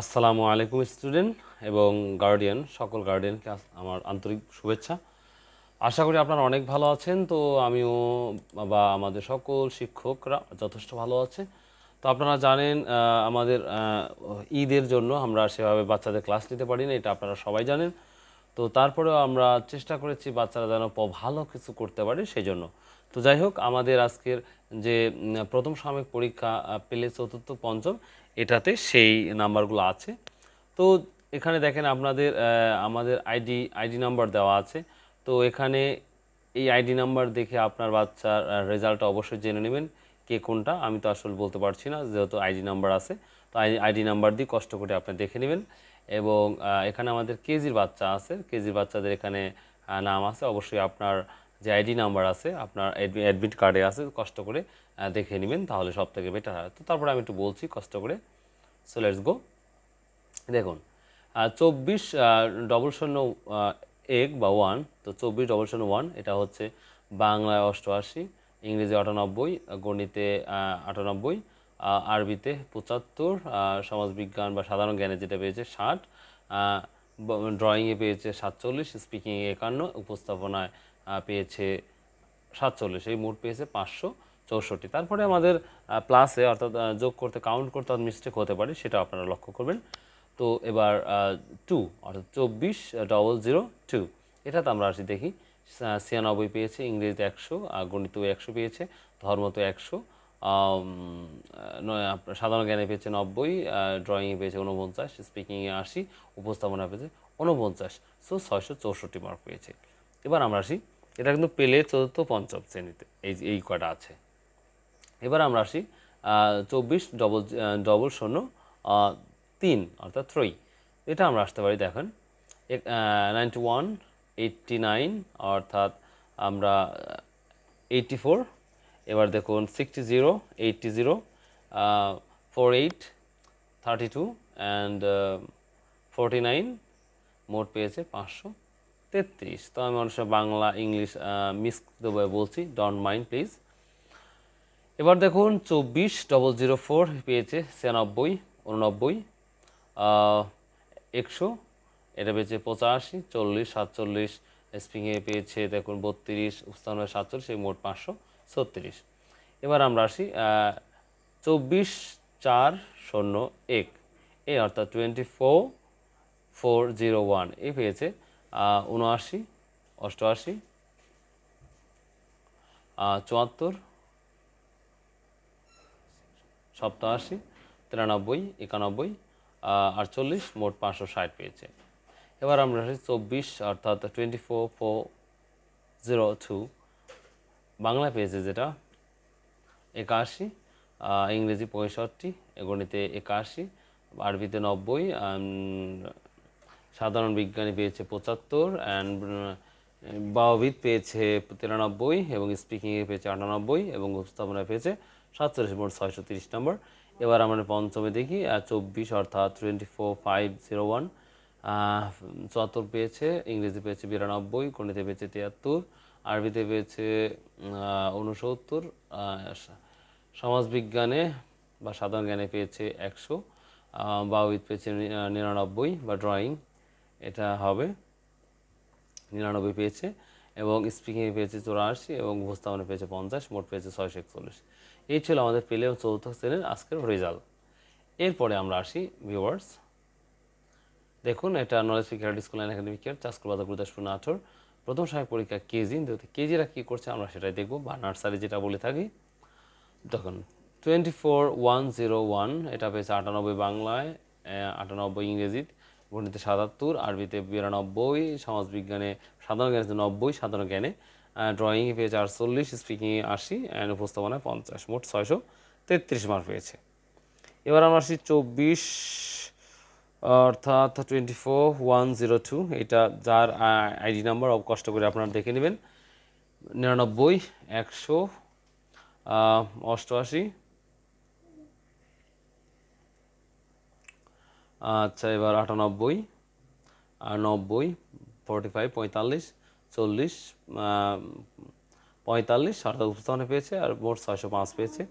আসসালামু আলাইকুম, স্টুডেন্ট এবং গার্ডিয়ান, সকল গার্ডিয়ানকে আমার আন্তরিক শুভেচ্ছা। আশা করি আপনারা অনেক ভালো আছেন, তো আমিও বা আমাদের সকল শিক্ষকরা যথেষ্ট ভালো আছে। তো আপনারা জানেন আমাদের ঈদের জন্য আমরা সেভাবে বাচ্চাদের ক্লাস নিতে পারি না এটা আপনারা সবাই জানেন। তো তারপরেও আমরা চেষ্টা করেছি বাচ্চারা যেন ভালো কিছু করতে পারে সেই জন্য তো যাই হোক, আমাদের আজকের যে প্রথম সাময়িক পরীক্ষা পেলে চতুর্থ, পঞ্চম, এটাতে সেই নাম্বারগুলো আছে। তো এখানে দেখেন আপনাদের আমাদের আইডি আইডি নাম্বার দেওয়া আছে। তো এখানে এই আইডি নাম্বার দেখে আপনার বাচ্চার রেজাল্টটা অবশ্যই জেনে নেবেন, কে কোনটা, আমি তো আসলে বলতে পারছি না, যেহেতু আইডি নাম্বার আছে। তো আইডি নাম্বার দিয়ে কষ্ট করে আপনি দেখে নেবেন। এবং এখানে আমাদের কেজির বাচ্চা আছে। কেজির বাচ্চাদের এখানে নাম আছে। অবশ্যই আপনার যে আইডি নাম্বার আছে, আপনার অ্যাডমিট কার্ডে আছে, কষ্ট করে দেখে নেবেন, তাহলে সব থেকে বেটার হয়। তো তারপরে আমি একটু বলছি, কষ্ট করে। সো লেটস গো দেখুন চব্বিশ ডবল শূন্য এক বা ওয়ান তো চব্বিশ ডবল শূন্য ওয়ান এটা হচ্ছে বাংলায় অষ্টআশি, ইংরেজি আটানব্বই, গণিতে আটানব্বই আরবিতে পঁচাত্তর সমাজবিজ্ঞান বা সাধারণ জ্ঞানে যেটা পেয়েছে ষাট ড্রয়িংয়ে পেয়েছে সাতচল্লিশ স্পিকিংয়ে একান্ন, উপস্থাপনায় পেয়েছে সাতচল্লিশ, এই মোট পেয়েছে পাঁচশো চৌষট্টি। তারপরে আমাদের প্লাসে অর্থাৎ যোগ করতে কাউন্ট করতে অর্থাৎ মিস্টেক হতে পারে, সেটা আপনারা লক্ষ্য করবেন। তো এবার টু অর্থাৎ চব্বিশ ডবল জিরো টু এটাতে আমরা আসি, দেখি ছিয়ানব্বই পেয়েছে, ইংরেজিতে একশো গণিত একশো পেয়েছে ধর্ম তো একশো সাধারণ জ্ঞানে পেয়েছে নব্বই ড্রয়িংয়ে পেয়েছে উনপঞ্চাশ স্পিকিংয়ে আশি উপস্থাপনা পেয়েছে উনপঞ্চাশ সো ছয়শো চৌষট্টি মার্ক পেয়েছে। এবার আমরা আসি। এটা কিন্তু পেলে চতুর্থ পঞ্চম শ্রেণীতে, এই এই কটা আছে? এবার আমরা আসি চব্বিশ ডবল ডবল শূন্য তিন, অর্থাৎ থ্রি এটা আমরা আসতে পারি, দেখেন। নাইনটি ওয়ান এইটটি নাইন অর্থাৎ আমরা এইটটি ফোর এবার দেখুন sixty zero eighty zero four eight thirty two and forty nine মোট পেয়েছে পাঁচশো তেত্রিশ। তো আমি অনেক বাংলা, ইংলিশ মিক্স বলছি। ডন্ট মাইন্ড প্লিজ এবার দেখুন, চব্বিশ ডবল জিরো ফোর পেয়েছে ছিয়ানব্বই, উননব্বই একশো। এটা পেয়েছে পঁচাশি, চল্লিশ, সাতচল্লিশ। স্প্রিংয়ে পেয়েছে, দেখুন, বত্রিশ উস্তানের সাতচল্লিশ, এই মোট পাঁচশো ছত্রিশ। এবার আমরা আসি চব্বিশ চার শূন্য এক। এই অর্থাৎ twenty four four zero one এ পেয়েছে উনআশি অষ্টআশি চুয়াত্তর সপ্তাশি তিরানব্বই, একানব্বই আটচল্লিশ, মোট পাঁচশো ষাট পেয়েছে। এবার আমরা আসি চব্বিশ, অর্থাৎ twenty four four zero two বাংলায় পেয়েছে যেটা একাশি ইংরেজি পঁয়ষট্টি গণিতে একাশি, আরবিতে নব্বই সাধারণ বিজ্ঞানী পেয়েছে পঁচাত্তর অ্যান্ড বাওবিদ পেয়েছে তিরানব্বই এবং স্পিকিংয়ে পেয়েছে আটানব্বই এবং উপস্থাপনায় পেয়েছে সাতচল্লিশ মোট ছয়শো তিরিশ নম্বর এবার আমরা পঞ্চমে দেখি চব্বিশ অর্থাৎ twenty four five zero one চুয়াত্তর পেয়েছে ইংরেজি পেয়েছে বিরানব্বই, গণিতে পেয়েছে তিয়াত্তর, আরবিতে পেয়েছে উনসত্তর সমাজবিজ্ঞানে বা সাধারণ জ্ঞানে পেয়েছে একশো বাউইদ পেয়েছে নিরানব্বই বা ড্রয়িং এটা হবে। নিরানব্বই পেয়েছে এবং স্পিকিংয়ে পেয়েছে চৌরাশি এবং উপস্থাপনা পেয়েছে পঞ্চাশ, মোট পেয়েছে ছয়শো একচল্লিশ। এই ছিল আমাদের পেলে ও চতুর্থ শ্রেণির আজকের রেজাল্ট এরপরে আমরা আসি ভিউয়ার্স দেখুন, এটা knowledge security school and academic care Chashkul Bazar Gurudaspur Natore. প্রথম সহায়ক পরীক্ষা কেজি কেজিরা কী করছে? আমরা সেটাই দেখব। বা নার্সারি যেটা বলে থাকি। দেখুন twenty four one zero one এটা পেয়েছে আটানব্বই বাংলায় আটানব্বই ইংরেজিত। গণিতে সাতাত্তর, আরবিতে বিরানব্বই, সমাজবিজ্ঞানে সাধারণ জ্ঞানে নব্বই, সাধারণ জ্ঞানে ড্রয়িংয়ে পেয়েছে আটচল্লিশ স্পিকিংয়ে আশি অ্যান্ড উপস্থাপনায় পঞ্চাশ, মোট ছয়শো তেত্রিশ মার্ক পেয়েছে। এবার আমরা আসি চব্বিশ, অর্থাৎ twenty four one zero two এটা যার আইডি নাম্বার অব কষ্ট করে আপনারা দেখে নেবেন। নিরানব্বই, একশো অষ্টআশি আচ্ছা এবার আটানব্বই, আর নব্বই ফোরটি ফাইভ পঁয়তাল্লিশ, চল্লিশ পঁয়তাল্লিশ অর্থাৎ উপস্থাপনা পেয়েছে, আর মোট ছয়শো পাঁচ পেয়েছে।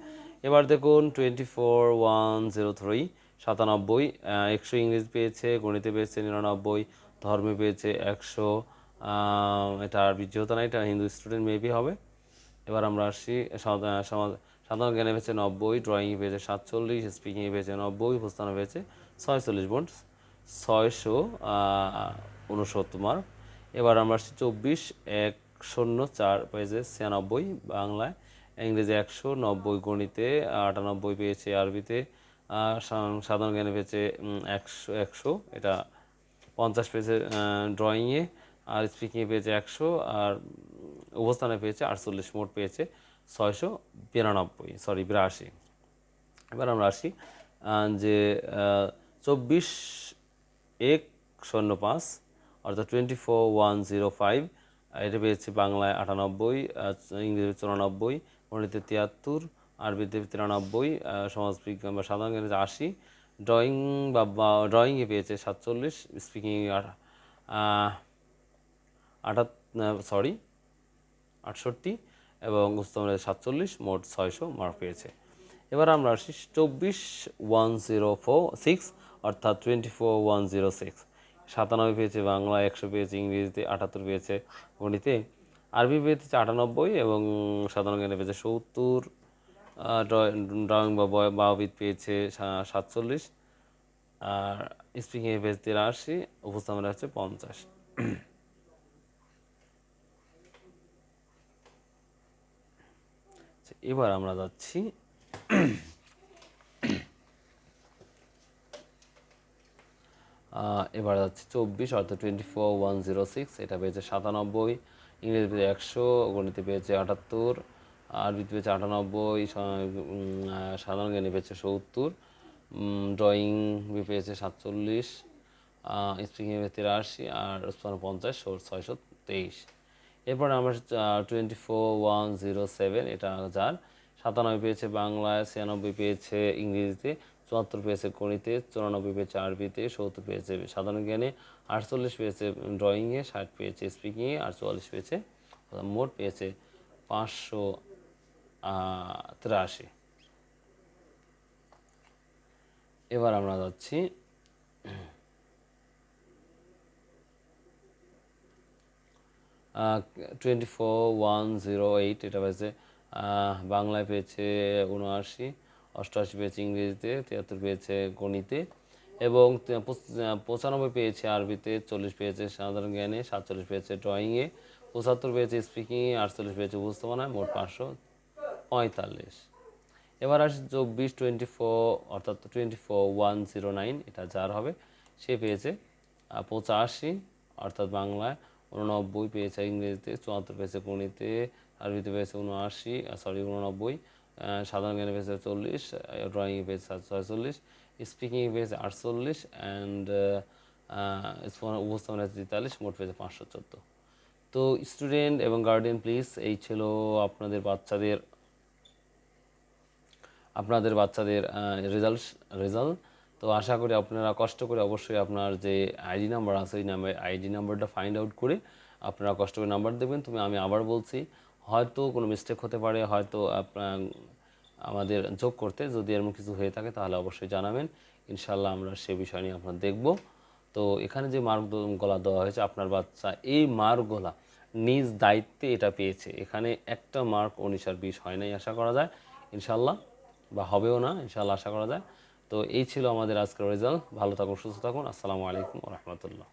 এবার দেখুন twenty four one zero three সাতানব্বই একশো ইংরেজি পেয়েছে, গণিতে পেয়েছে নিরানব্বই, ধর্মে পেয়েছে একশো এটা আরবি যেহেতু না, এটা হিন্দু স্টুডেন্ট মেবি হবে। এবার আমরা আসি সাধারণ জ্ঞানে পেয়েছে নব্বই ড্রয়িংয়ে পেয়েছে সাতচল্লিশ স্পিকিংয়ে পেয়েছে নব্বই উপস্থানে পেয়েছে ছয়চল্লিশ বোর্ড ছয়শো উনসত্তর মার্ক। এবার আমরা আসছি চব্বিশ এক শূন্য চার পেয়েছে ছিয়ানব্বই বাংলায়। ইংরেজি একশো নব্বই গণিতে আটানব্বই পেয়েছে আরবিতে সাধারণ জ্ঞানে পেয়েছে একশো একশো। এটা পঞ্চাশ পেয়েছে ড্রয়িংয়ে আর স্পিকিংয়ে পেয়েছে একশো আর উম, অবস্থানে পেয়েছে আটচল্লিশ মোট পেয়েছে ছয়শো বিরানব্বই সরি বিরাশি। এবার আমরা আসি যে চব্বিশ এক শূন্য পাঁচ, অর্থাৎ twenty four one zero five এটা পেয়েছে বাংলায় আটানব্বই ইংরেজি চুরানব্বই, গণিতে তিয়াত্তর, আরবিতে তিরানব্বই সমাজবিজ্ঞান বা সাধারণ জ্ঞানে আশি ড্রয়িং বা ড্রয়িংয়ে পেয়েছে সাতচল্লিশ স্পিকিং আটাত সরি আটষট্টি, এবং উস্তমরে সাতচল্লিশ, মোট ছয়শো মার্ক পেয়েছে। এবার আমরা আসি চব্বিশ ওয়ান জিরো ফোর সিক্স অর্থাৎ twenty four one zero six. সাতানব্বই পেয়েছে বাংলা একশো পেয়েছে ইংরেজিতে আটাত্তর পেয়েছে গণিতে। আরবি পেয়েছে আটানব্বই এবং সাধারণ জ্ঞানে পেয়েছে সত্তর ড্রয়িং বা বাবিদ পেয়েছে সাতচল্লিশ আর স্পিকিংয়ে পেয়েছে তিরাশি উপস্থাপনা হচ্ছে পঞ্চাশ। আচ্ছা, এবার আমরা যাচ্ছি এবার যাচ্ছে চব্বিশ, অর্থাৎ twenty four one zero six এটা পেয়েছে সাতানব্বই, ইংরেজি পেয়েছে একশো, গণিতে পেয়েছে আটাত্তর আরবিতে পেয়েছে আটানব্বই সাধারণ জ্ঞানে পেয়েছে সত্তর ড্রয়িং পেয়েছে সাতচল্লিশ স্পিকিং পেয়েছে তিরাশি, আর উসমান পঞ্চাশ ছয়শো তেইশ। এরপরে আমার twenty four one zero seven এটা যার সাতানব্বই পেয়েছে বাংলায় ছিয়ানব্বই পেয়েছে ইংরেজিতে চুয়াত্তর পেয়েছে গণিতে চুরানব্বই পেয়েছে আরবিতে সত্তর পেয়েছে সাধারণ জ্ঞানে আটচল্লিশ পেয়েছে ড্রয়িংয়ে ষাট পেয়েছে স্পিকিংয়ে আর চুয়াল্লিশ পেয়েছে মোট পেয়েছে পাঁচশো তিরাশি। এবার আমরা যাচ্ছি। Twenty four one zero eight এটা আহ, বাংলায় পেয়েছে উনআশি অষ্টআশি পেয়েছে ইংরেজিতে, তিয়াত্তর পেয়েছে গণিতে, এবং পঁচানব্বই পেয়েছে আরবিতে, চল্লিশ পেয়েছে সাধারণ জ্ঞানে, সাতচল্লিশ পেয়েছে ড্রয়িংয়ে, পঁচাত্তর পেয়েছে স্পিকিংয়ে, আটচল্লিশ পেয়েছে উপস্থাপনায়, মোট পাঁচশো পঁয়তাল্লিশ। এবার আসি চব্বিশ টোয়েন্টি ফোর অর্থাৎ twenty four one zero nine, এটা যার হবে, সে পেয়েছে পঁচাশি, অর্থাৎ বাংলায়, উননব্বই পেয়েছে ইংরেজিতে, চুয়াত্তর পেয়েছে গণিতে আরবিতে পেয়েছে উনআশি সরি উননব্বই সাধারণ জ্ঞানে পেয়েছে চল্লিশ ড্রয়িংয়ে পেয়েছে ছয়চল্লিশ স্পিকিংয়ে পেয়েছে আটচল্লিশ অ্যান্ড উপস্থাপনা তেতাল্লিশ, মোট পেয়েছে পাঁচশো চোদ্দ। তো স্টুডেন্ট এবং গার্ডিয়ান প্লিজ এই ছিল আপনাদের বাচ্চাদের আপনাদের বাচ্চাদের রেজাল্ট রেজাল্ট তো আশা করি আপনারা কষ্ট করে অবশ্যই আপনার যে আইডি নাম্বার আছে, ওই নাম্বার আইডি নাম্বারটা ফাইন্ড আউট করে আপনারা কষ্ট করে নাম্বার দেবেন। তুমি আমি আবার বলছি হয়তো কোনো মিস্টেক হতে পারে, হয়তো আপনার, আমাদের যোগ করতে যদি এরকম কিছু হয়ে থাকে তাহলে অবশ্যই জানাবেন। ইনশাল্লাহ আমরা সে বিষয় নিয়ে আপনার দেখব। তো এখানে যে মার্গ মার্কগুলা দেওয়া হয়েছে, আপনার বাচ্চা এই মার্কগুলা নিজ দায়িত্বে এটা পেয়েছে। এখানে একটা মার্ক উনিশ আর বিশ হয় নাই আশা করা যায়। ইনশাল্লাহ বা হবেও না ইনশাল্লাহ আশা করা যায়। তো এই ছিল আমাদের আজকের রেজাল্ট ভালো থাকুন, সুস্থ থাকুন। আসসালামু আলাইকুম রহমতুল্লাহ।